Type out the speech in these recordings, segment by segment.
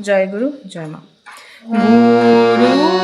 জয় গুরু জয় মা। গুরু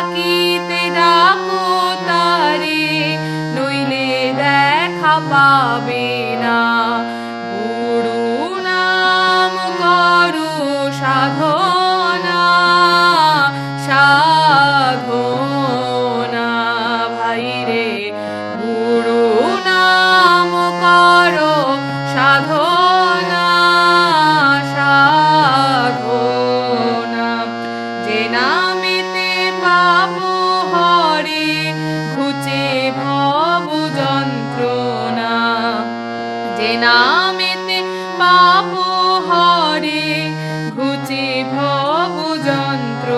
ডাকিতে ডাকো তারে নইলে দেখা পাবে না। আজি যন্ত্র।